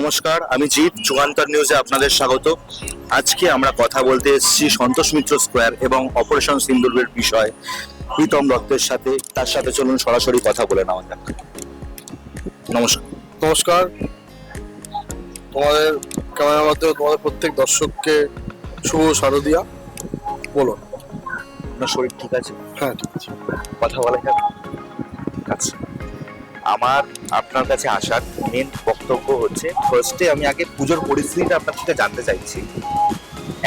নমস্কার আমি জিৎ যুগান্তর নিউজে আপনাদের স্বাগত। আজকে আমরা কথা বলতে এসেছি সন্তোষ মিত্র স্কোয়ার এবং অপারেশন সিন্দুরের বিষয়। প্রীতম দত্তের সাথে তার সাথে চলুন সরাসরি কথা বলে নেওয়া যাক। নমস্কার। নমস্কার। তোমাদের ক্যামেরার মাধ্যমে তোমাদের প্রত্যেক দর্শককে শুভ শারদিয়া। বলো আপনার শরীর ঠিক আছে? হ্যাঁ ঠিক আছে। কথা বলা যাক। আচ্ছা। আমার, আপনার কাছে আসার মেন বক্তব্য হচ্ছে ফার্স্টে আমি আগে পুজোর পরিস্থিতিটা আপনার থেকে জানতে চাইছি।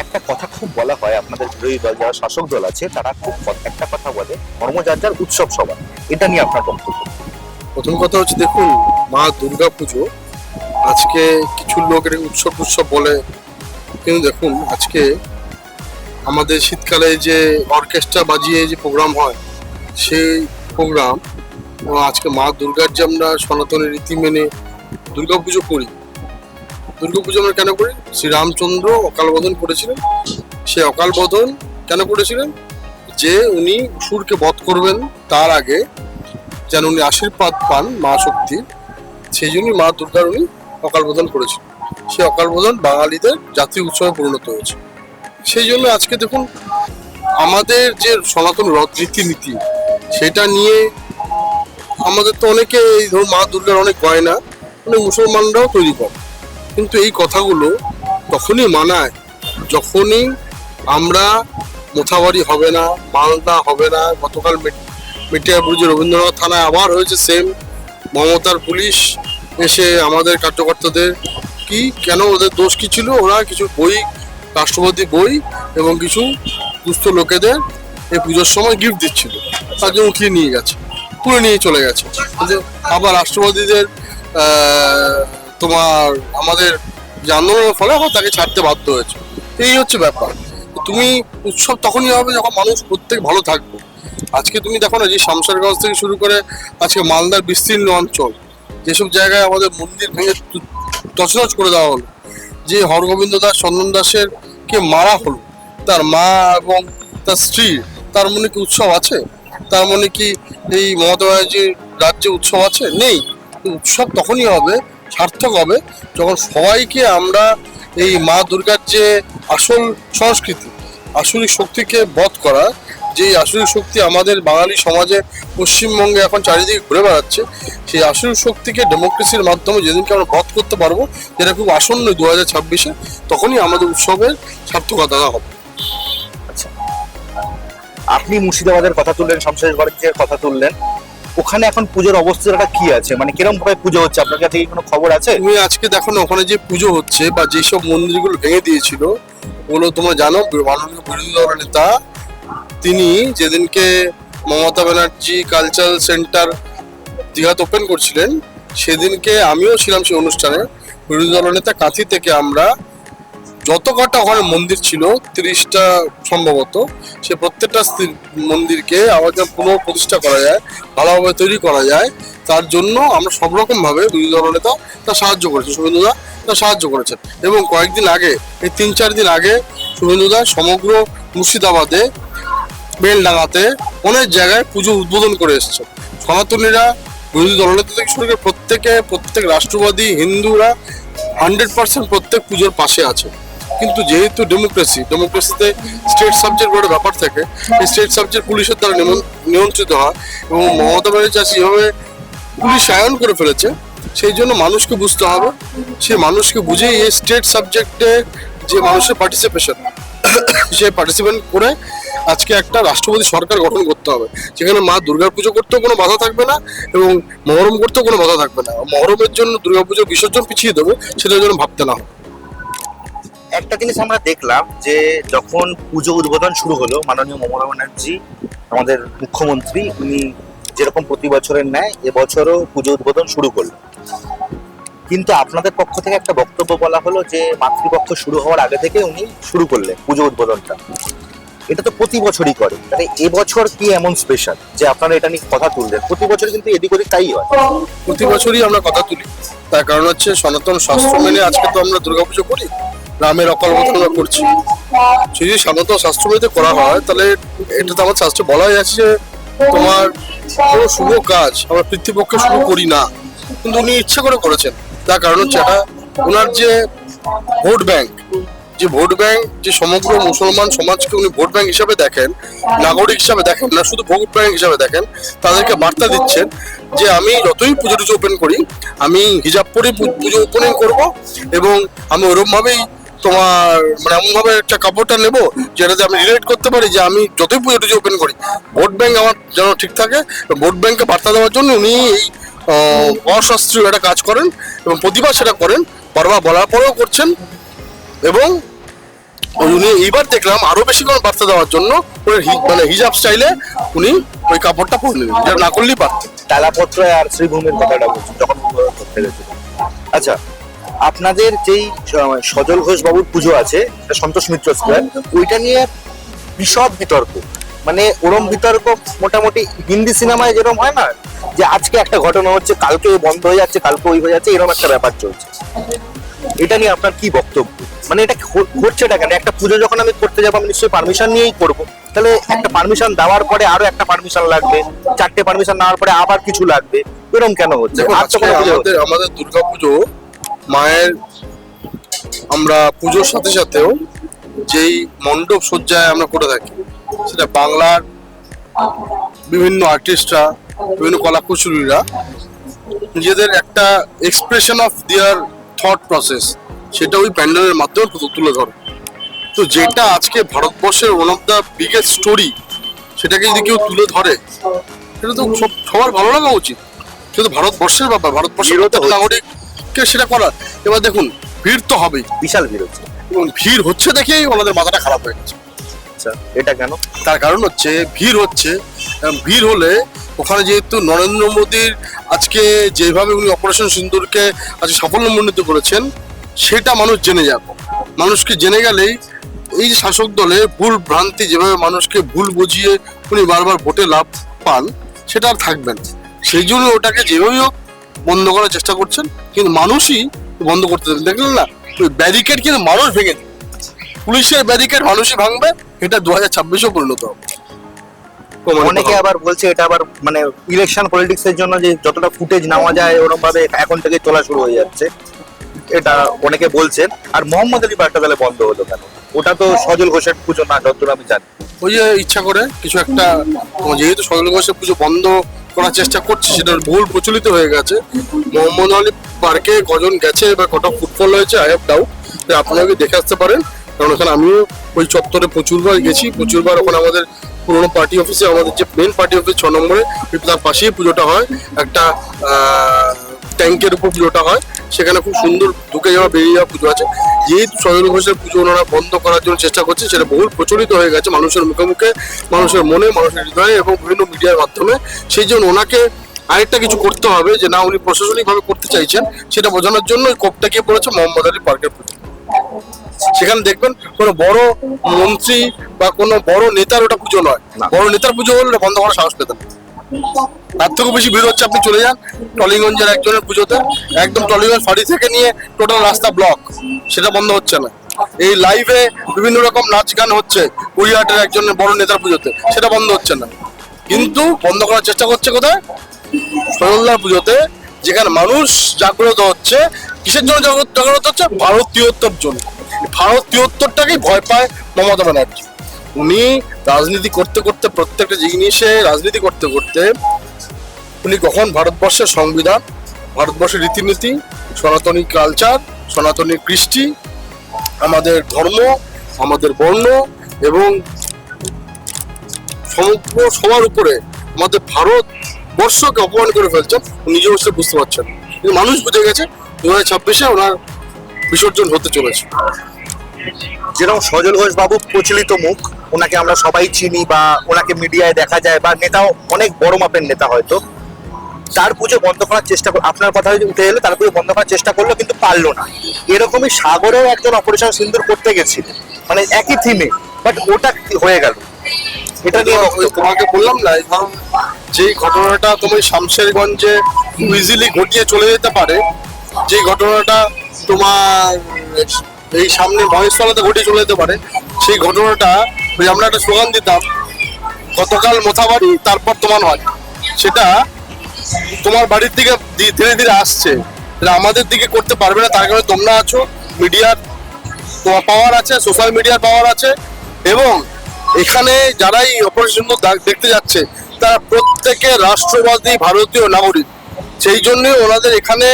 একটা কথা খুব বলা হয়, আপনাদের বিরোধী দল, যারা শাসক দল আছে, তারা খুব একটা কথা বলে, ধর্মযাত্রার উৎসব সভা এটা নিয়ে আপনার বক্তব্য। প্রথম কথা হচ্ছে, দেখুন, মা দুর্গা পুজো, আজকে কিছু লোক এটাকে উৎসব উৎসব বলে, কিন্তু দেখুন, আজকে আমাদের শীতকালে যে অর্কেস্ট্রা বাজিয়ে যে প্রোগ্রাম হয়, সেই প্রোগ্রাম আজকে মা দুর্গার যে আমরা সনাতনী রীতি মেনে দুর্গা পুজো করি, দুর্গা পুজো আমরা কেন করি? শ্রীরামচন্দ্র অকাল বোধন করেছিলেন। সে অকাল বোধন কেন করেছিলেন? যে উনি সুরকে বধ করবেন, তার আগে যেন উনি আশীর্বাদ পান মা শক্তির, সেই জন্যই মা দুর্গার উনি অকাল বোধন করেছেন সেই অকাল বোধন বাঙালিদের জাতীয় উৎসবে পরিণত হয়েছে। সেই জন্য আজকে দেখুন, আমাদের যে সনাতন রথ রীতিনীতি, সেটা নিয়ে আমাদের তো অনেকে এই ধরুন মা দুর্গার অনেক গয়না, অনেক মুসলমানরাও তৈরি করে। কিন্তু এই কথাগুলো তখনই মানায় যখনই আমরা মোথাবাড়ি হবে না, মালদা হবে না, গতকাল মে- মেটিয়াপুরজি রবীন্দ্রনাথ থানায় আবার হয়েছে সেম মমতার পুলিশ এসে আমাদের কার্যকর্তাদের কি, কেন ওদের দোষ কি ছিল? ওরা কিছু বই, রাষ্ট্রপতি বই এবং কিছু দুস্থ লোকেদের এই পুজোর সময় গিফট দিচ্ছিল। তার জন্য উঠিয়ে নিয়ে গেছে। তুলে নিয়ে চলে গেছে। আবার রাষ্ট্রপতিদের তোমার আমাদের যে আন্দোলনের ফলে আবার তাকে ছাড়তে বাধ্য হয়েছে। এই হচ্ছে ব্যাপার। তুমি উৎসব তখনই হবে যখন মানুষ প্রত্যেক ভালো থাকবে। আজকে তুমি দেখো না যে শামসারগঞ্জ থেকে শুরু করে আজকে মালদার বিস্তীর্ণ অঞ্চল, যেসব জায়গায় আমাদের মন্দির ভেঙে তু- তছনছ করে দেওয়া হলো, যে হরগোবিন্দ দাস, চন্দন দাসের কে মারা হলো, তার মা এবং তার স্ত্রী, তার মনে কি উৎসব আছে? তার মানে কি এই মমতা ব্যানার্জির রাজ্যে উৎসব আছে? নেই। উৎসব তখনই হবে, সার্থক হবে, যখন সবাইকে আমরা এই মা দুর্গার যে আসল সংস্কৃতি আসলিক শক্তিকে বধ করা যে আসলিক শক্তি আমাদের বাঙালি সমাজে পশ্চিমবঙ্গে এখন চারিদিকে ঘুরে বেড়াচ্ছে, সেই আসরিক শক্তিকে ডেমোক্রেসির মাধ্যমে যেদিনকে আমরা বধ করতে পারব, যেটা খুব আসন্ন দু হাজার ছাব্বিশে, তখনই আমাদের উৎসবের সার্থকতা হবে। আপনি মুর্শিদাবাদের কথা তুললেন শামশেরগঞ্জের কথা তুললেন। ওখানে এখন পুজোর অবস্থাটা কি আছে? মানে কীরকম ভাবে পুজো হচ্ছে? আপনার কাছে কি কোনো খবর আছে? তুমি আজকে দেখো না, ওখানে যে পুজো হচ্ছে বা যেসব মন্দিরগুলো ভেঙে দিয়েছিল, ওগুলো তোমরা জানো, মাননীয় বিরোধী দলের নেতা, তিনি যেদিনকে মমতা ব্যানার্জি কালচারাল সেন্টার দীঘাত ওপেন করছিলেন, সেদিনকে আমিও ছিলাম সেই অনুষ্ঠানে। বিরোধী দলের নেতা কাঁথি থেকে আমরা যত কটা ওখানে মন্দির ছিল, তিরিশটা সম্ভবত, সে প্রত্যেকটা মন্দিরকে আবার যেন পুনঃ প্রতিষ্ঠা করা যায়, ভালোভাবে তৈরি করা যায়। তার জন্য আমরা সব রকম ভাবে বিরোধী দলনেতা তা সাহায্য করেছে। শুভেন্দুদা তা সাহায্য করেছেন। এবং কয়েকদিন আগে, এই তিন চার দিন আগে শুভেন্দুদা সমগ্র মুর্শিদাবাদে বেলডাঙাতে অনেক জায়গায় পুজো উদ্বোধন করে এসছে সনাতনীরা বিরোধী দলনেতা থেকে শুরু করে প্রত্যেকে, প্রত্যেক রাষ্ট্রবাদী, হিন্দুরা হান্ড্রেড পার্সেন্ট প্রত্যেক পুজোর পাশে আছে। কিন্তু যেহেতু ডেমোক্রেসি ডেমোক্রেসিতে স্টেট সাবজেক্ট বলে ব্যাপার থাকে, এই স্টেট সাবজেক্ট পুলিশের দ্বারা নিয়ন্ত্রিত হয় এবং মমতা ব্যানার্জি যেভাবে পুলিশ আয়ন করে ফেলেছে, সেই জন্য মানুষকে বুঝতে হবে সে মানুষকে বুঝেই এই স্টেট সাবজেক্টে যে মানুষের পার্টিসিপেশন সে পার্টিসিপেন্ট করে আজকে একটা রাষ্ট্রপতি সরকার গঠন করতে হবে যেখানে মা দুর্গা পুজো করতেও কোনো বাধা থাকবে না এবং মহরম করতেও কোনো বাধা থাকবে না, মহরমের জন্য দুর্গা দুর্গাপুজোর বিসর্জন পিছিয়ে দেবো, সেটার জন্য ভাবতে না হবে। একটা জিনিস আমরা দেখলাম যে যখন পুজো উদ্বোধন শুরু হলো, মাননীয় মমতা ব্যানার্জি, আমাদের মুখ্যমন্ত্রী, উনি যেরকম প্রতি বছরের ন্যায় এবছরও পুজো উদ্বোধন শুরু করল কিন্তু আপনাদের পক্ষ থেকে একটা বক্তব্য বলা হলো যে মাতৃপক্ষ শুরু হওয়ার আগে থেকে উনি শুরু করলেন পুজো উদ্বোধনটা। এটা তো প্রতি বছরই করে। তাহলে এবছর কি এমন স্পেশাল যে আপনারা এটা নিয়ে কথা তুললেন? প্রতি বছর কিন্তু এদিক ওদিক তাই হয়। প্রতি বছরই আমরা কথা তুলি। তার কারণ হচ্ছে সনাতন শাস্ত্র মেনে আজকে তো আমরা দুর্গাপুজো করি। রামের অকাল বোধন আমরা করছি। যদি শাস্ত্র মেনে করা হয়, তাহলে এটা তো আমার শাস্ত্রে বলাই আছে যে তোমার কোনো শুভ কাজ আমরা পৃথিবীপক্ষে শুরু করি না, কিন্তু উনি ইচ্ছা করে করেছেন। তার কারণ হচ্ছে এটা ওনার যে ভোট ব্যাংক, যে ভোট ব্যাংক যে সমগ্র মুসলমান সমাজকে উনি ভোট ব্যাংক হিসাবে দেখেন, নাগরিক হিসাবে দেখেন, না শুধু ভোট ব্যাংক হিসাবে দেখেন, তাদেরকে বার্তা দিচ্ছেন যে আমি যতই পুজো টুজো ওপেন করি, আমি হিজাব পরে পুজো ওপেনিং করব এবং আমি ওরকমভাবেই তোমার মানে এমনভাবে একটা কাপড়টা নেব যেটাতে আমি রিলেট করতে পারি যে আমি যতই পুজো টুজো ওপেন করি ভোট ব্যাংক আমার যেন ঠিক থাকে ভোট ব্যাংকে বার্তা দেওয়ার জন্য উনি এই অশাস্ত্রীয় একটা কাজ করেন এবং প্রতিবার সেটা করেন, বারবার বলার পরেও করছেন এবং উনি এইবার দেখলাম আরও বেশি করে বার্তা দেওয়ার জন্য মানে হিজাব স্টাইলে উনি ওই কাপড়টা পরে নিলেন যেটা না করলেই পারতেন তালাপত্র আর শ্রীভূমির কথাটা বলছি, যখন আচ্ছা আপনাদের যেই সজল ঘোষ বাবুর পুজো আছে সন্তোষ মিত্র স্কোয়ার ওইটা নিয়ে বিশদ বিতর্ক। মানে ওরম বিতর্ক মোটামুটি হিন্দি সিনেমায় যেরকম হয় না যে আজকে একটা ঘটনা হচ্ছে কালকে বন্ধ হয়ে যাচ্ছে কালকে ওই হয়ে যাচ্ছে এরকম একটা ব্যাপার চলছে। এটা নিয়ে আপনার কি বক্তব্য? মানে এটা ঘটছেটা কেন? একটা পুজো যখন আমি করতে যাব আমি নিশ্চয়ই পারমিশন নিয়েই করব। তাহলে একটা পারমিশন দেওয়ার পরে আরও একটা পারমিশন লাগবে চারটে পারমিশন নেওয়ার পরে আবার কিছু লাগবে এরকম কেন হচ্ছে? আমাদের দুর্গাপুজো মায়ের আমরা পুজোর সাথে সাথেও যেই মণ্ডপ সজ্জায় আমরা করে থাকি সেটা বাংলার বিভিন্ন আর্টিস্টরা বিভিন্ন কলাকুশলীরা নিজেদের একটা expression of their thought process সেটা ওই প্যান্ডেলের মাধ্যমে তুলে ধরে। তো যেটা আজকে ভারতবর্ষের one of the biggest story সেটাকে যদি কেউ তুলে ধরে সেটা তো সব- সবার ভালো লাগা উচিত। শুধু ভারতবর্ষের ব্যাপার ভারতবর্ষের ভিড়ও নাগরিককে সেটা করার? এবার দেখুন ভিড় তো হবেই। বিশাল ভিড় হচ্ছে। এবং ভিড় হচ্ছে দেখেই ওনাদের মাথাটা খারাপ হয়ে গেছে। আচ্ছা এটা কেন? তার কারণ হচ্ছে ভিড় হচ্ছে। ভিড় হলে ওখানে যেহেতু নরেন্দ্র মোদীর আজকে যেভাবে উনি অপারেশন সিন্দুরকে আজকে সাফল্যমণ্ডিত করেছেন সেটা মানুষ জেনে যাবে। মানুষকে জেনে গেলেই এই যে শাসক দলে ভুল ভ্রান্তি যেভাবে মানুষকে ভুল বুঝিয়ে উনি বারবার ভোটে লাভ পান সেটা আর থাকবে না। সেই জন্য ওটাকে যেভাবেই হোক বন্ধ করার চেষ্টা করছেন কিন্তু মানুষই বন্ধ করতে দেখলেন না ওই ব্যারিকেড কিন্তু মানুষ ভেঙে পুলিশের ব্যারিকেড মানুষই ভাঙবে এটা দু হাজার ছাব্বিশেও পরিণত হবে। অনেকে আবার বলছে এটা আবার মানে ইলেকশন পলিটিক্স এর জন্য যে যতটা ফুটেজ নেওয়া যায় ওরকম ভাবে এখন থেকে তোলা শুরু হয়ে যাচ্ছে। এটা অনেকে বলছেন। আর মোহাম্মদ আলী পার্কটা তাহলে বন্ধ হলো কেন? ওটা তো সজল ঘোষের পুজো না যতদূর আমি জানি। ওই যে ইচ্ছা করে কিছু একটা যেহেতু সজল ঘোষের পুজো বন্ধ করার চেষ্টা করছে, সেটার ভুল প্রচলিত হয়ে গেছে। মোহাম্মদ আলী পার্কে কজন গেছে বা কটা ফুটফল হয়েছে আই হ্যাভ ডাউট আপনারা কি দেখে আসতে পারেন, কারণ ওখানে আমিও ওই চত্বরে প্রচুরবার গেছি, প্রচুরবার ওখানে আমাদের পুরোনো পার্টি অফিসে আমাদের যে মেন পার্টি অফিস ছ নম্বরে তার পাশেই পুজোটা হয়। একটা ট্যাঙ্কের উপর পুজোটা হয় সেখানে খুব সুন্দর ঢুকে যাওয়া বেরিয়ে যাওয়া পুজো আছে। যেহেতু সজল ঘোষের পুজো ওনারা বন্ধ করার জন্য চেষ্টা করছে সেটা বহুল প্রচলিত হয়ে গেছে মানুষের মুখে মুখে মানুষের মনে মানুষের হৃদয়ে এবং বিভিন্ন মিডিয়ার মাধ্যমে। সেই জন্য ওনাকে আরেকটা কিছু করতে হবে যে না উনি প্রশাসনিকভাবে করতে চাইছেন সেটা বোঝানোর জন্য ওই কোপটা গিয়ে পড়েছে মোহাম্মদ আলী পার্কের পুজো। সেখানে দেখবেন কোনো বড় মন্ত্রী বা কোনো বড় নেতার ওটা পুজো নয়। না। বড় নেতার পুজো হলে বন্ধ করার সাহস পেতেন তার থেকেও বেশি ভিড় হচ্ছে, আপনি চলে যান। টলিগঞ্জের একজনের পুজোতে। একদম টলিগঞ্জ ফাড়ি থেকে নিয়ে টোটাল রাস্তা ব্লক। সেটা বন্ধ হচ্ছে না। এই লাইভে বিভিন্ন রকম নাচ গান হচ্ছে কুড়িয়াটের একজনের বড় নেতার পুজোতে। সেটা বন্ধ হচ্ছে না। কিন্তু বন্ধ করার চেষ্টা করছে কোথায়? সরলদার পুজোতে, যেখানে মানুষ জাগ্রত হচ্ছে, কিসের জন্য জাগ্রত হচ্ছে? ভারতীয়ত্বর জন্য। ভারতীয়ত্বটাকেই ভয় পায় মমতা ব্যানার্জি। উনি রাজনীতি করতে করতে প্রত্যেকটা জিনিসে রাজনীতি করতে করতে উনি কখন ভারতবর্ষের সংবিধান, ভারতবর্ষের রীতিনীতি, সনাতনী কালচার, সনাতনী কৃষ্টি, আমাদের ধর্ম, আমাদের বর্ণ এবং সমগ্র সবার উপরে আমাদের ভারত বর্ষকে অপমান করে ফেলছেন, উনি নিজে বসে বুঝতে পারছেন কিন্তু মানুষ বুঝে গেছে, দু হাজার ছাব্বিশে ওনার বিসর্জন হতে চলেছে। যেরকম সজল ঘোষ বাবু প্রচলিত মুখ ওনাকে আমরা সবাই চিনি বা ওনাকে মিডিয়ায় দেখা যায় বা নেতাও অনেক বড় মাপের নেতা হয়তো। তার পুজো বন্ধ করার চেষ্টা আপনার কথা উঠে এলো তার পুজো বন্ধ করার চেষ্টা করল কিন্তু পারল না। এরকমই সাগরেও একজন অপারেশন সিন্দুর করতে গেছিল। মানে একই থিমে বাট ওটা কি হয়ে গেল। এটা নিয়ে তোমাকে বললাম না ধরুন যেই ঘটনাটা তুমি শামশেরগঞ্জে ইজিলি ঘটিয়ে চলে যেতে পারে যে ঘটনাটা তোমার এই সামনে মহেশতলাতে ঘটিয়ে চলে যেতে পারে। সেই ঘটনাটা ওই আমরা একটা স্লোগান দিতাম, গতকাল মোথাবাড়ি, তারপর তোমার বাড়ি। সেটা তোমার বাড়ির দিকে ধীরে ধীরে আসছে। আমাদের দিকে করতে পারবে না, তার কারণে তোমরা আছো, মিডিয়ার তোমার পাওয়ার আছে সোশ্যাল মিডিয়ার পাওয়ার আছে, এবং এখানে যারাই অপারেশন দেখতে যাচ্ছে, তারা প্রত্যেকে রাষ্ট্রবাদী ভারতীয় নাগরিক। সেই জন্যই ওনাদের এখানে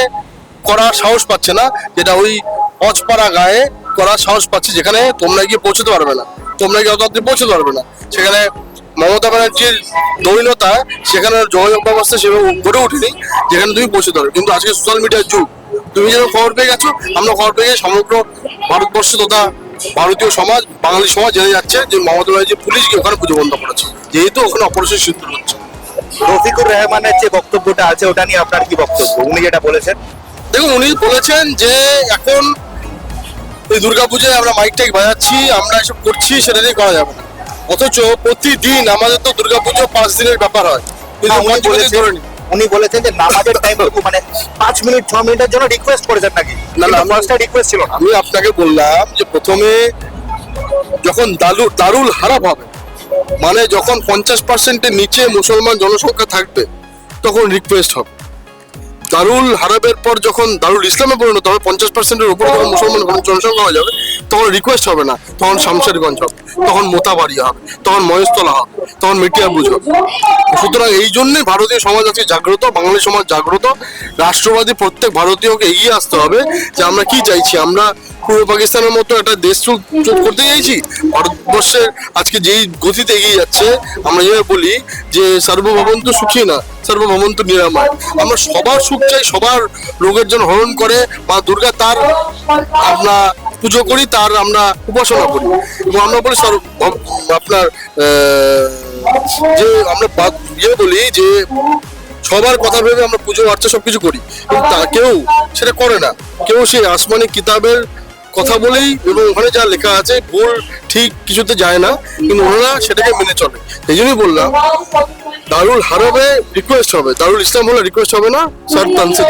করার সাহস পাচ্ছে না, যেটা ওই অজপাড়া গায়ে করার সাহস পাচ্ছে যেখানে তোমরা গিয়ে পৌঁছতে পারবে না। তোমরা গিয়ে অত পৌঁছতে পারবে না। সেখানে মমতা ব্যানার্জির দৈনতা সেখানে যোগাযোগ ব্যবস্থা সেভাবে গড়ে ওঠেনি যেখানে তুমি পৌঁছতে পারবে। কিন্তু আজকে সোশ্যাল মিডিয়ার যুগ। তুমি যেরকম খবর পেয়ে গেছো আমরা খবর পেয়ে সমগ্র ভারতবর্ষ তথা ভারতীয় সমাজ বাঙালি সমাজ জেনে যাচ্ছে যে মমতা ব্যানার্জি পুলিশ গিয়ে ওখানে পুজো বন্ধ করেছে। যেহেতু ওখানে অপারেশন সিদ্ধ হচ্ছে। রফিকুর রহমানের যে বক্তব্যটা আছে ওটা নিয়ে আপনার কি বক্তব্য? উনি যেটা বলেছেন। দেখুন উনি বলেছেন যে এখন এই দুর্গাপূজায় আমরা মাইক টাইক বাজাচ্ছি আমরা এসব করছি সেটা নিয়ে করা যাবে অথচ প্রতিদিন আমাদের তো দুর্গাপুজো পাঁচ দিনের ব্যাপার হয়। কিন্তু হ্যাঁ, উনি বলেছেন যে নামাজের টাইমটুকু মানে পাঁচ মিনিট ছ মিনিটের জন্য রিকোয়েস্ট করেছেন নাকি? না, না ফার্স্টটা রিকোয়েস্ট ছিল আমি আপনাকে বললাম যে প্রথমে যখন দালু দারুল হারাপ হবে মানে যখন পঞ্চাশ পার্সেন্টের নিচে মুসলমান জনসংখ্যা থাকবে তখন রিকোয়েস্ট হবে। দারুল হারাবের পর যখন দারুল ইসলামে পরিণত হবে পঞ্চাশ পার্সেন্টের উপর যখন মুসলমান জনসংখ্যা হয়ে যাবে তখন রিকোয়েস্ট হবে না তখন শামশেরগঞ্জ হবে তখন মোতাবাড়িয়া হবে তখন মহেশতলা হবে তখন মেটিয়াবুজ হবে। সুতরাং এই জন্যই ভারতীয় সমাজ আজকে জাগ্রত বাঙালি সমাজ জাগ্রত রাষ্ট্রবাদী প্রত্যেক ভারতীয়কে এগিয়ে আসতে হবে যে আমরা কি চাইছি। আমরা পূর্ব পাকিস্তানের মতো একটা দেশ করতে চাইছি? ভারতবর্ষের আজকে যেই গতিতে এগিয়ে যাচ্ছে আমরা যেভাবে বলি যে সর্বভবন্ত সুখী না সর্বভবন্ত নিরাময়। আমরা সবার সুখ চাই, সবার রোগের জন্য হরণ করে, মা দুর্গা তার আমরা পুজো করি, তার আমরা উপাসনা করি। এবং আমরা বলি আপনার যে আমরা ইয়ে বলি যে সবার কথা ভেবে আমরা পুজো, আর্চা সবকিছু করি। কিন্তু তা কেউ সেটা করে না। কেউ সেই আসমানি কিতাবের কথা বলেই এবং ওখানে যা লেখা আছে ভুল ঠিক কিছুতে যায় না কিন্তু ওনারা সেটাকে মেনে চলে। এই জন্যই বললাম দারুল হারাবে রিকোয়েস্ট হবে। দারুল ইসলাম হলে রিকোয়েস্ট হবে না স্যার তানসির।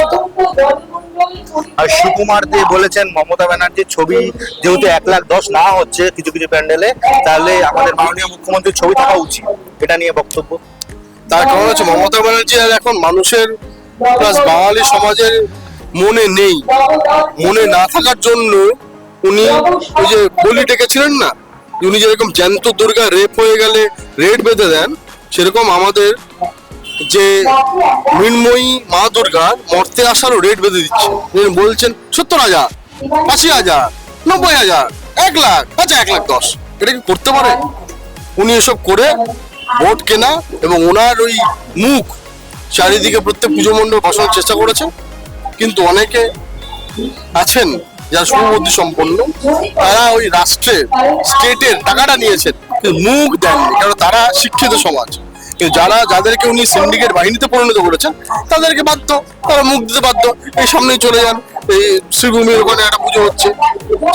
আর সুকুমার দে বলেছেন মমতা ব্যানার্জির ছবি যেহেতু এক লাখ দশ না হচ্ছে কিছু কিছু প্যান্ডেলে তাহলে আমাদের মাননীয় মুখ্যমন্ত্রীর ছবি থাকা উচিত। এটা নিয়ে বক্তব্য। তার কারণ হচ্ছে মমতা ব্যানার্জি আর এখন মানুষের প্লাস বাঙালি সমাজের মনে নেই। মনে না থাকার জন্য উনি ওই যে বলি ডেকেছিলেন না উনি যেরকম জ্যান্ত দুর্গা রেপ হয়ে গেলে রেড বেঁধে দেন সেরকম আমাদের যে মৃন্ময়ী মা দুর্গার মর্তে আসারও রেট বেঁধে দিচ্ছে। উনি বলছেন সত্তর হাজার আশি হাজার নব্বই হাজার এক লাখ আচ্ছা এক লাখ দশ। এটা কি করতে পারে? উনি এসব করে ভোট কেনা এবং ওনার ওই মুখ চারিদিকে প্রত্যেক পুজো মণ্ডপ বসানোর চেষ্টা করেছে কিন্তু অনেকে আছেন যারা সুবুদ্ধি সম্পন্ন, তারা ওই রাষ্ট্রের স্টেটের টাকাটা নিয়েছেন মুখ দেননি কারণ তারা শিক্ষিত সমাজ। যারা, যাদেরকে উনি সিন্ডিকেট বাহিনীতে পরিণত করেছেন, তাদেরকে বাধ্য, তারা মুখ দিতে বাধ্য, এই সামনেই চলে যান, এই শ্রীভূমির ওখানে একটা পুজো হচ্ছে,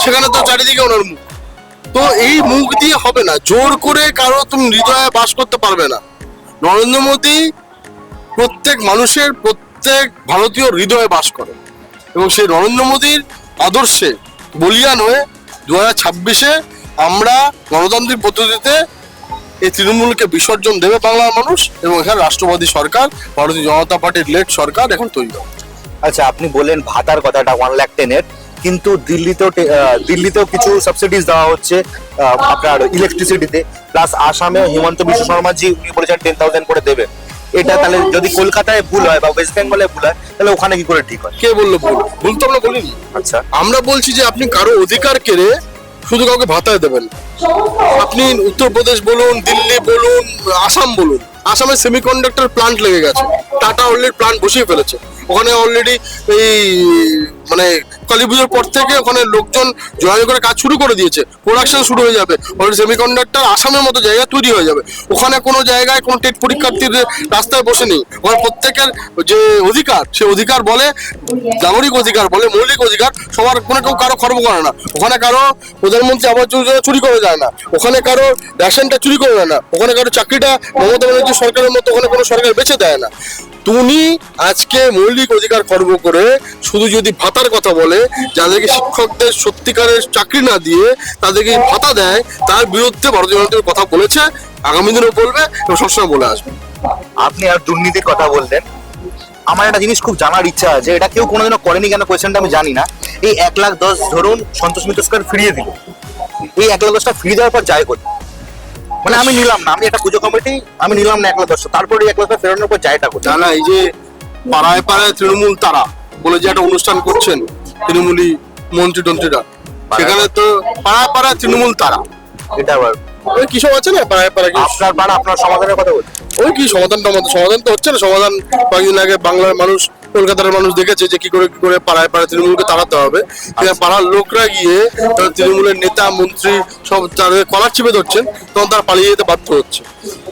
সেখানে তো চারিদিকে ওনার মুখ। তো এই মুখ দিয়ে হবে না, জোর করে কারও তুমি হৃদয়ে বাস করতে পারবে না। নরেন্দ্র মোদী প্রত্যেক মানুষের, প্রত্যেক ভারতীয় হৃদয়ে বাস করে। এবং সেই নরেন্দ্র মোদীর আদর্শে বলিয়ান হয়ে দু হাজার ছাব্বিশে আমরা গণতান্ত্রিক পদ্ধতিতে এই তৃণমূলকে বিসর্জন দেবে বাংলার মানুষ এবং এখানে রাষ্ট্রবাদী সরকার, ভারতীয় জনতা পার্টির লেট সরকার এখন তৈরি হবে। আচ্ছা আপনি বললেন ভাতার কথাটা ওয়ান লাখ টেনের কিন্তু দিল্লিতেও দিল্লিতেও কিছু সাবসিডিজ দেওয়া হচ্ছে আপনার ইলেকট্রিসিটিতে প্লাস আসামে হিমন্ত বিশ্ব শর্মাজি, উনি বলেছেন টেন থাউজেন্ড করে দেবে। এটা তাহলে যদি কলকাতায় ভুল হয় বা ওয়েস্ট বেঙ্গলে ভুল হয় তাহলে ওখানে কি করে ঠিক হয়? কে বলল ভুল? ভুল তো আমরা বলিনি। আচ্ছা। আমরা বলছি যে আপনি কারও অধিকার কেড়ে শুধু কাউকে ভাতায় দেবেন। আপনি উত্তরপ্রদেশ বলুন দিল্লি বলুন আসাম বলুন আসামে সেমিকন্ডাক্টর প্লান্ট লেগে গেছে। টাটা ওল্ডের প্লান্ট বসিয়ে ফেলেছে। ওখানে অলরেডি এই মানে কালী পুজোর পর থেকে ওখানে লোকজন যোগাযোগ করে কাজ শুরু করে দিয়েছে। প্রোডাকশন শুরু হয়ে যাবে। অলরেডি সেমিকন্ডাক্টর আসামের মতো জায়গা তৈরি হয়ে যাবে। ওখানে কোনো জায়গায় কোনো টেট পরীক্ষার্থীর রাস্তায় বসে নেই। ওখানে প্রত্যেকের যে অধিকার, সে অধিকার বলে নাগরিক অধিকার বলে, মৌলিক অধিকার, সবার কোনো কেউ কারও খর্ব করে না। ওখানে কারও প্রধানমন্ত্রী আবাস যোজনা চুরি করে যায় না। ওখানে কারও রেশনটা চুরি করে না। ওখানে কারও চাকরিটা মমতা ব্যানার্জি সরকারের মতো ওখানে কোনো সরকার বেছে দেয় না। তুমি আজকে মৌলিক অধিকার খর্ব করে শুধু যদি ভাতার কথা বলে, যাদেরকে শিক্ষকদের সত্যিকারের চাকরি না দিয়ে তাদেরকে ভাতা দেয়, তার বিরুদ্ধে ভারতীয় জনতা কথা বলেছে, আগামী দিনেও বলবে এবং সবসময় বলে আসবে। আপনি আর দুর্নীতির কথা বললেন। আমার একটা জিনিস খুব জানার ইচ্ছা আছে, এটা কেউ কোনোদিনও করেনি কেন কোয়েশ্চেনটা আমি জানি না। এই এক লাখ দশ ধরুন সন্তোষ মিত্রস্কার ফিরিয়ে দিল। এই এক লাখ দশটা ফিরিয়ে দেওয়ার পর যায় কোথায় মানে আমি নিলাম না আমি একটা পুজো কমিটি আমি নিলাম না এক লাখ দশটা তারপরে এক লাখ ফেরানোর পর যায়টা কোথায় জানা এই যে পাড়ায় পাড়ায় তৃণমূল তারা বলে যে একটা অনুষ্ঠান করছেন তৃণমূলী মন্ত্রী টন্ত্রীরা সেখানে তো পাড়ায় পাড়ায় তৃণমূল তারা। এটা আবার ওই কি সব আছে না পাড়ায় পাড়ায় আপনার পাড়া আপনার সমাধানের কথা বলছি। ওই কি সমাধানটা সমাধান তো হচ্ছে না সমাধান কয়েকদিন আগে বাংলার মানুষ কলকাতার মানুষ দেখেছে যে কি করে কি করে পাড়ায় পাড়ায় তৃণমূলকে তাড়াতে হবে। পাড়ার লোকরা গিয়ে তৃণমূলের নেতা, মন্ত্রী সব তাদের কলার চিপে ধরছেন তখন তারা পালিয়ে যেতে বাধ্য হচ্ছে।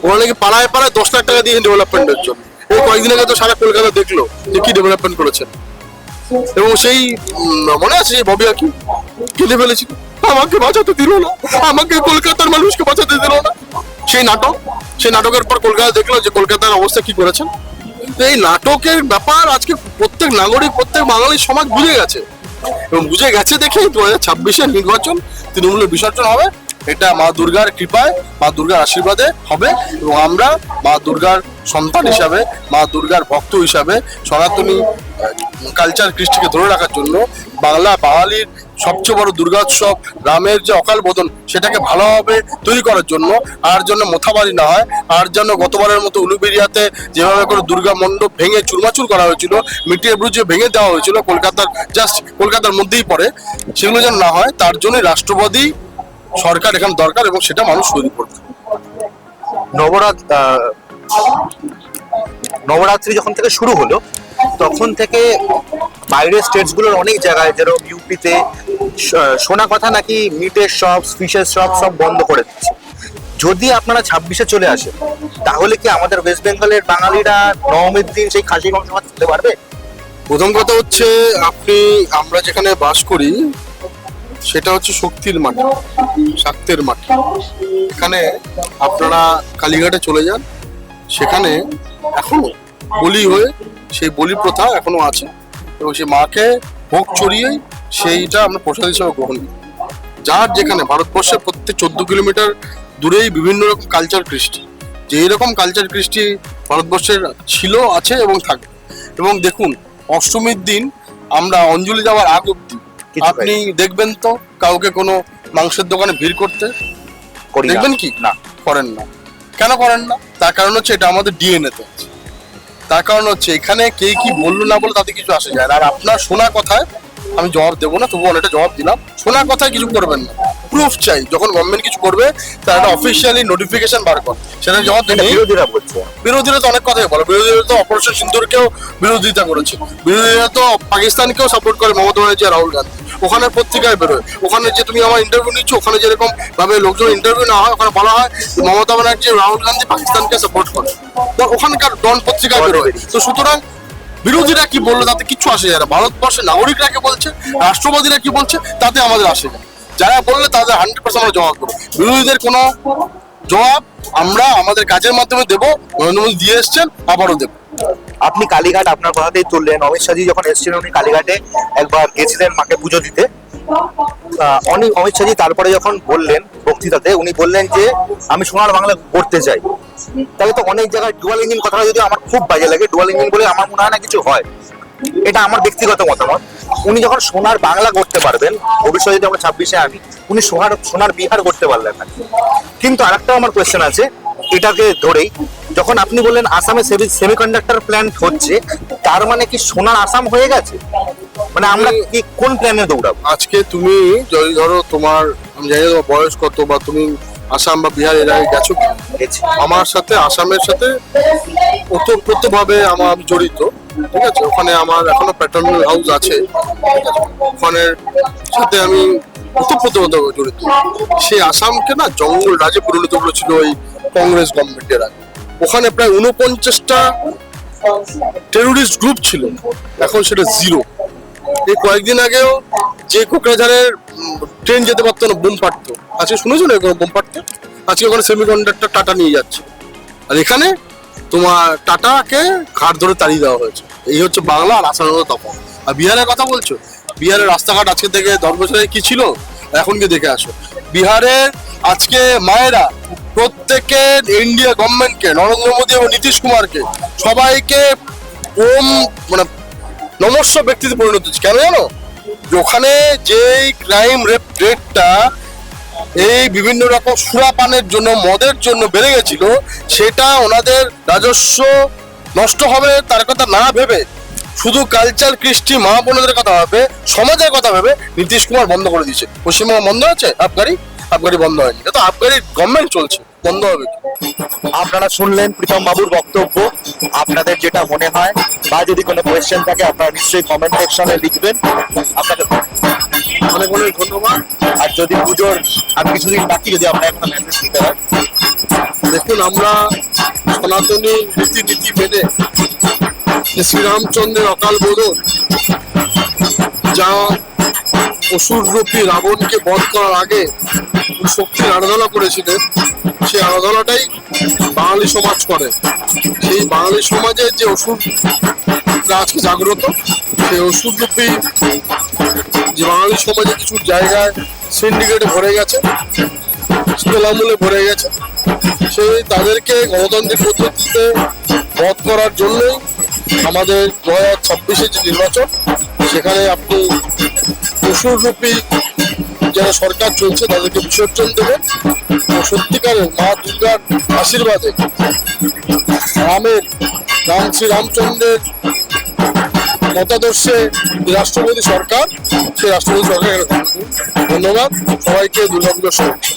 ওরা নাকি পাড়ায় পাড়ায় দশ লাখ টাকা দিয়ে ডেভেলপমেন্টের জন্য। এই কয়েকদিন আগে তো সারা কলকাতা দেখল যে কি ডেভেলপমেন্ট করেছেন। এবং সেই মনে আছে সেই আর কি কেঁদে ফেলেছিল। আমাকে বাঁচাতে দিল না। আমাকে কলকাতার মানুষকে বাঁচাতে দিল না। সেই নাটক, সেই নাটকের পর কলকাতা দেখল যে কলকাতার অবস্থা কি করেছেন? তো এই নাটকের ব্যাপার আজকে প্রত্যেক নাগরিক, প্রত্যেক বাঙালি সমাজ বুঝে গেছে। এবং বুঝে গেছে দেখে দু হাজার ছাব্বিশের নির্বাচন তৃণমূলের বিসর্জন হবে। এটা মা দুর্গার কৃপায়, মা দুর্গার আশীর্বাদে হবে। এবং আমরা মা দুর্গার সন্তান হিসাবে, মা দুর্গার ভক্ত হিসাবে, সনাতনী কালচার কৃষ্টিকে ধরে রাখার জন্য বাংলা, বাঙালির সবচেয়ে বড় দুর্গোৎসব, রামের যে অকাল বোধন সেটাকে ভালোভাবে তৈরি করার জন্য, আর জন্য মোথাবাড়ি না হয়, আর যেন গতবারের মতো উলুবেরিয়াতে যেভাবে করে দুর্গা মণ্ডপ ভেঙে চুরমাচুর করা হয়েছিল, মিটিয়ে ব্রুজে ভেঙে দেওয়া হয়েছিল, কলকাতার জাস্ট কলকাতার মধ্যেই পড়ে, সেগুলো যেন না হয়, তার জন্যই রাষ্ট্রবাদী সরকার এখানে দরকার এবং সেটা মানুষ তৈরি করবে। নবরাত নবরাত্রি যখন থেকে শুরু হলো, তখন থেকে বাইরের স্টেটসগুলোর অনেক জায়গায় যেরকম ইউপিতে শোনা কথা নাকি মিটের শপ ফিশের শপ সব বন্ধ করে দিচ্ছে। যদি আপনারা ছাব্বিশে চলে আসে তাহলে কি আমাদের ওয়েস্ট বেঙ্গলের বাঙালিরা নবমীর দিন সেই খাসি মাংস ভাত খেতে পারবে? প্রথম কথা হচ্ছে, আপনি, আমরা যেখানে বাস করি, সেটা হচ্ছে শক্তির মাটি শাক্তের মাটি এখানে আপনারা কালীঘাটে চলে যান সেখানে এখনও বলি হয়ে সেই বলি প্রথা এখনও আছে এবং সেই মাকে ভোগ চড়িয়েই সেইটা আমরা প্রসাদ হিসাবে গ্রহণ করি। যার যেখানে ভারতবর্ষের প্রত্যেক চোদ্দ কিলোমিটার দূরেই বিভিন্ন রকম কালচার কৃষ্টি। যে এরকম কালচার কৃষ্টি ভারতবর্ষের ছিল আছে এবং থাকবে। এবং দেখুন অষ্টমীর দিন আমরা অঞ্জলি যাওয়ার আগ অব্দি আপনি দেখবেন তো কাউকে কোনো মাংসের দোকানে ভিড় করতে? করি দেখবেন কি? না। করেন না। কেন করেন না? তার কারণ হচ্ছে এটা আমাদের ডিএনএ তে। তার কারণ হচ্ছে এখানে কে কি বলল না বলে তাতে কিছু আসে যায় না। আর আপনার শোনা কথায় আমি জবাব দেবো না তবু অনেকটা জবাব দিলাম। শোনা কথায় কিছু করবেন না। প্রুফ চাই। যখন গভর্নমেন্ট কিছু করবে তার একটা অফিসিয়ালি নোটিফিকেশন বার কর। সেটা জবাব দেবে বিরোধীরা বলছে বিরোধীরা তো অনেক কথাই বলে। বিরোধীরা তো অপারেশন সিন্দুরকেও বিরোধিতা করেছে। বিরোধীরা তো পাকিস্তানকেও সাপোর্ট করে। মমতা ব্যানার্জি রাহুল গান্ধী ওখানে পত্রিকায় বেরোয়। ওখানে যে তুমি আমার ইন্টারভিউ নিচ্ছ ওখানে যেরকম ভাবে লোকজন ইন্টারভিউ না হয় ওখানে বলা হয় মমতা ব্যানার্জি রাহুল গান্ধী পাকিস্তানকে সাপোর্ট করে। তো ওখানকার ডন পত্রিকায় বেরোয়। তো সুতরাং বিরোধীরা কি বলল তাতে কিছু আসে যায় না। ভারতবর্ষের নাগরিকরা কি বলছে? রাষ্ট্রবাদীরা কি বলছে? তাতে আমাদের আসে যায় যারা বললে তাদের হান্ড্রেড পার্সেন্ট আমরা জবাব দেবো। বিরোধীদের কোনো জবাব আমরা আমাদের কাজের মাধ্যমে দেবো। নরেন্দ্র মোদী দিয়ে এসছেন আবারও দেবো। আপনি কালীঘাট আপনার কথাতেই তুললেন। অমিত শাহজি যখন এসেছিলেন, উনি কালীঘাটে একবার গেছিলেন মাকে পুজো দিতে। অনেক অমিত শাহজি তারপরে যখন বললেন বক্তৃতাতে, উনি বললেন যে, আমি সোনার বাংলা করতে চাই। তাহলে তো অনেক জায়গায় ডুয়াল ইঞ্জিন কথাটা যদি আমার খুব বাজে লাগে ডুয়াল ইঞ্জিন বলে আমার মনে হয় না কিছু হয়। এটা আমার ব্যক্তিগত মতামত। উনি যখন সোনার বাংলা করতে পারবেন, ভবিষ্যতে যদি আমরা ছাব্বিশে আনি, উনি সোনার সোনার বিহার করতে পারলেন না। কিন্তু আরেকটা আমার কোয়েশ্চেন আছে, এটাকে ধরেই যখন আপনি বললেন আসামে সেমি সেমিকন্ডাক্টর প্ল্যান্ট হচ্ছে তার মানে কি সোনার আসাম হয়ে গেছে? মানে আমরা কি কোন প্ল্যানে দৌড়াবো? আজকে তুমি যদি ধরো তোমার আমি জানি তোমার বয়স কত বা তুমি আসাম বা বিহার এর আগে গেছো। আমার সাথে আসামের সাথে ওতপ্রোতভাবে আমার জড়িত ঠিক আছে? ওখানে আমার এখনও প্যাটার্নাল হাউস আছে ওখানের সাথে আমি ওতপ্রোতভাবে জড়িত। সেই আসামকে না জঙ্গল রাজে পরিণত করেছিল ওই কংগ্রেস গভর্নমেন্টের আগে। ওখানে প্রায় উনপঞ্চাশটা টেরোরিস্ট গ্রুপ ছিল। এখন সেটা জিরো এই কয়েকদিন আগেও যে কোকরাঝারের ট্রেন যেতে পারতো না, বোম ফাটতো। আজকে শুনেছো না বোম ফাটতে? আজকে ওখানে সেমিকন্ডাক্টর টাটা নিয়ে যাচ্ছে। আর এখানে তোমার টাটাকে ঘাট ধরে তাড়িয়ে দেওয়া হয়েছে। এই হচ্ছে বাংলা আর আসামের মধ্যে তফাৎ। আর বিহারের কথা বলছো? বিহারের রাস্তাঘাট আজকে থেকে দশ বছরে কি ছিল? এখন কি দেখে আসো। বিহারের আজকে মায়েরা প্রত্যেকে ইন্ডিয়া গভর্নমেন্টকে নরেন্দ্র মোদী এবং নীতিশ কুমারকে সবাইকে ওম মানে নমস্য ব্যক্তিতে পরিণত হচ্ছে। কেন জানো? ওখানে যে ক্রাইম রেপ রেটটা এই বিভিন্ন রকম সুরাপানের জন্য, মদের জন্য বেড়ে গেছিল, সেটা ওনাদের রাজস্ব নষ্ট হবে, তার কথা না ভেবে, শুধু কালচার কৃষ্টি মা কথা ভাবে, সমাজের কথা ভেবে নীতিশ কুমার বন্ধ করে দিয়েছে। পশ্চিমবঙ্গ বন্ধ আছে? আবগারি আবগারি বন্ধ হয়নি। এটা তো আবগারি গভর্নমেন্ট চলছে, বন্ধ হবে। আপনারা শুনলেন প্রীতম বাবুর বক্তব্য। আপনাদের যেটা মনে হয়, বা যদি কোনো কোয়েশ্চেন থাকে, আপনারা নিশ্চয়ই কমেন্ট সেকশনে লিখবেন। আপনাদের অনেক অনেক ধন্যবাদ। আর যদি পুজোর আর কিছুদিন বাকি যদি আপনার একটা মেসেজ দিতে হয়, দেখুন আমরা সনাতনী রীতিনীতি মেনে শ্রীরামচন্দ্রের অকাল বোধন যা অসুর অসুররূপী রাবণকে বধ করার আগে শক্তির আরাধনা করেছিলেন, সেই আরাধনাটাই বাঙালি সমাজ করে। সেই বাঙালি সমাজের যে অসুর আজকে জাগ্রত, সেই অসুররূপী বাঙালি সমাজে কিছু জায়গায় সিন্ডিকেটে ভরে গেছে, স্থলামূলে ভরে গেছে। সেই তাদেরকে গণতান্ত্রিক পদ্ধতিতে বধ করার জন্যই আমাদের দু হাজার ছাব্বিশের যে নির্বাচন, সেখানে আপনি পশুরূপী যারা সরকার চলছে তাদেরকে বিসর্জন দেবেন। সত্যিকারের মা দুর্গার আশীর্বাদে রামের রাম শ্রী রামচন্দ্রের মতাদর্শে রাষ্ট্রপতি সরকার সেই রাষ্ট্রপতি সরকার ধন্যবাদ। সবাইকে দুর্গাপুজোর শুভেচ্ছা।